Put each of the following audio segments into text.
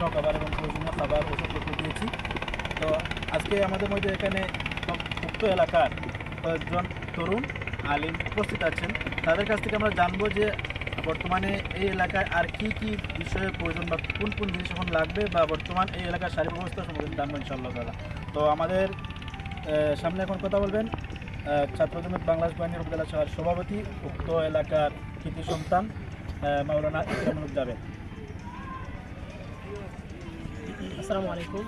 শুকনো খাবার এবং প্রয়োজনীয় খাবার ওষুধপত্র দিয়েছি। তো আজকে আমাদের মধ্যে এখানে উক্ত এলাকার কয়েকজন তরুণ আলিম উপস্থিত আছেন। তাদের কাছ থেকে আমরা জানব যে বর্তমানে এই এলাকায় আর কি কি বিষয়ে প্রয়োজন বা কোন কোন জিনিস এখন লাগবে বা বর্তমান এই এলাকার শারীরিক অবস্থা সম্পর্কে জানব ইনশাআল্লাহ তালা তো আমাদের সামনে এখন কথা বলবেন ছাত্র জমিয়ত বাংলাদেশ বাহিনীর উপজেলা সভাপতি, উক্ত এলাকার কৃতি সন্তান মাওলানা জাবেদ। আসসালামু আলাইকুম।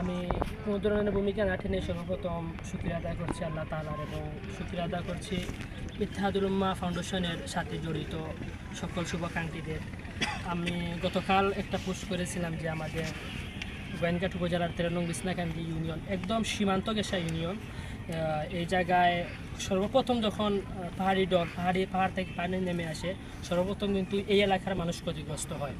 আমি কোনো ধরনের ভূমিকা না সর্বপ্রথম শুক্রিয়া আদায় করছি আল্লাহ তালার এবং শুক্রিয়া আদায় করছি ইত্তেহাদুল উম্মা ফাউন্ডেশনের সাথে জড়িত সকল শুভাকাঙ্ক্ষীদের। আমি গতকাল একটা পোস্ট করেছিলাম যে আমাদের গোয়েনঘাট উপজেলার তেরো নং বিছনাকান্দি ইউনিয়ন, একদম সীমান্ত গেসা ইউনিয়ন এই জায়গায় সর্বপ্রথম যখন পাহাড়ি ডল পাহাড়ি, পাহাড় থেকে পানি নেমে আসে, সর্বপ্রথম কিন্তু এই এলাকার মানুষ ক্ষতিগ্রস্ত হয়।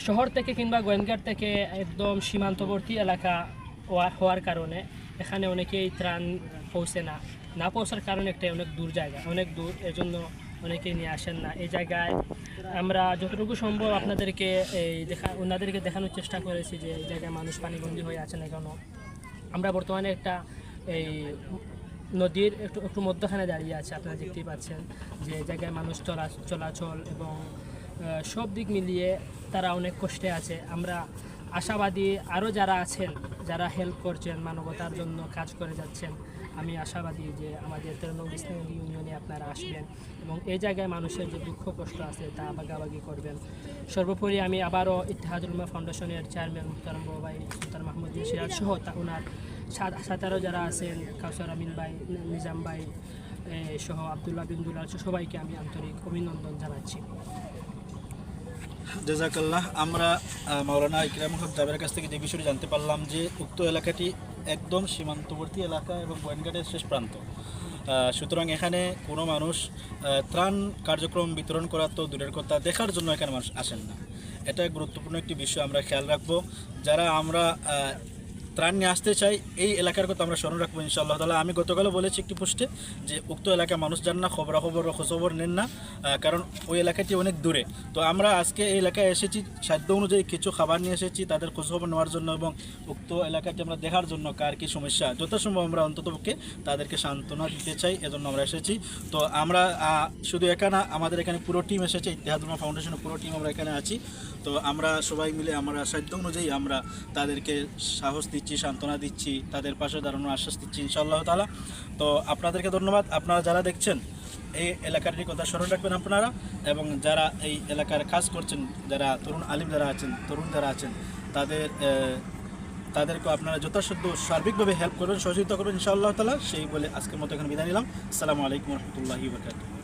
শহর থেকে কিংবা গোয়েনঘাট থেকে একদম সীমান্তবর্তী এলাকা হওয়া- হওয়ার কারণে এখানে অনেকেই ত্রাণ পৌঁছে না। না পৌঁছার কারণে একটা অনেক দূর জায়গা, অনেক দূর। এজন্য অনেকেই নিয়ে আসেন না। এই জায়গায় আমরা যতটুকু সম্ভব আপনাদেরকে এই দেখা ওনাদেরকে দেখানোর চেষ্টা করেছি যে এই জায়গায় মানুষ পানিবন্দী হয়ে আছেন এখনও আমরা বর্তমানে একটা এই নদীর একটু একটু মধ্যখানে দাঁড়িয়ে আছে, আপনারা দেখতেই পাচ্ছেন যে জায়গায় মানুষ চলা চলাচল এবং সব দিক মিলিয়ে তারা অনেক কষ্টে আছে। আমরা আশাবাদী আরও যারা আছেন, যারা হেল্প করছেন, মানবতার জন্য কাজ করে যাচ্ছেন, আমি আশাবাদী যে আমাদের তেরো ইসলামী ইউনিয়নে আপনারা আসবেন এবং এই জায়গায় মানুষের যে দুঃখ, কষ্ট আছে তা ভাগাভাগি করবেন। সর্বোপরি আমি আবারও ইতিহাদুল উম্মাহ ফাউন্ডেশনের চেয়ারম্যান মুখতারাম বাবাই সুলতান মাহমুদ সিরাজ সহ তা ওনার সাত- সাথে আরও যারা আছেন, কাউসার আমিন ভাই, নিজাম ভাই সহ আবদুল্লাহ বিন্দুল্লাহ সবাইকে আমি আন্তরিক অভিনন্দন জানাচ্ছি। জাজাকাল্লাহ আমরা মৌলানা ইকরাম হক জাবের কাছ থেকে যে বিষয়টি জানতে পারলাম যে উক্ত এলাকাটি একদম সীমান্তবর্তী এলাকা এবং গোয়েনঘাটের শেষ প্রান্ত। সুতরাং এখানে কোনো মানুষ ত্রাণ কার্যক্রম বিতরণ করা তো দূরের কথা, দেখার জন্য এখানে মানুষ আসেন না। এটা গুরুত্বপূর্ণ একটি বিষয়, আমরা খেয়াল রাখব। যারা আমরা ত্রাণ নিয়ে আসতে চাই, এই এলাকার কথা আমরা স্মরণ রাখব ইনশাআল্লাহ তালা আমি গতকালও বলেছি একটি পোস্টে যে, উক্ত এলাকায় মানুষ যান না, খবরাখবর খোঁজখবর নেন না কারণ ওই এলাকাটি অনেক দূরে। তো আমরা আজকে এই এলাকায় এসেছি, সাধ্য অনুযায়ী কিছু খাবার নিয়ে এসেছি, তাদের খোঁজখবর নেওয়ার জন্য এবং উক্ত এলাকাটি আমরা দেখার জন্য কার কী সমস্যা। যথাসম্ভব আমরা অন্ততপক্ষে তাদেরকে সান্ত্বনা দিতে চাই, এজন্য আমরা এসেছি। তো আমরা শুধু এখানে আমাদের এখানে পুরো টিম এসেছে ইতিহাদুমা ফাউন্ডেশনের পুরো টিম আমরা এখানে আছি। তো আমরা সবাই মিলে, আমরা সাধ্য অনুযায়ী আমরা তাদেরকে সাহস দিচ্ছি। সান্ত্বনা দিচ্ছি, তাদের পাশে দাঁড়ানোর আশ্বাস দিচ্ছি ইনশাআল্লাহ তালা তো আপনাদেরকে ধন্যবাদ। আপনারা যারা দেখছেন, এই এলাকাটির কথা স্মরণ রাখবেন আপনারা এবং যারা এই এলাকার কাজ করছেন, যারা তরুণ আলিম যারা আছেন, তরুণ যারা আছেন, তাদের তাদেরকে আপনারা যথাসাধ্য সার্বিকভাবে হেল্প করবেন, সহযোগিতা করবেন ইনশাআল্লাহ তালা সেই বলে আজকের মতো এখানে বিদায় নিলাম। আসসালামু আলাইকুম রহমতুল্লাহি বরকাত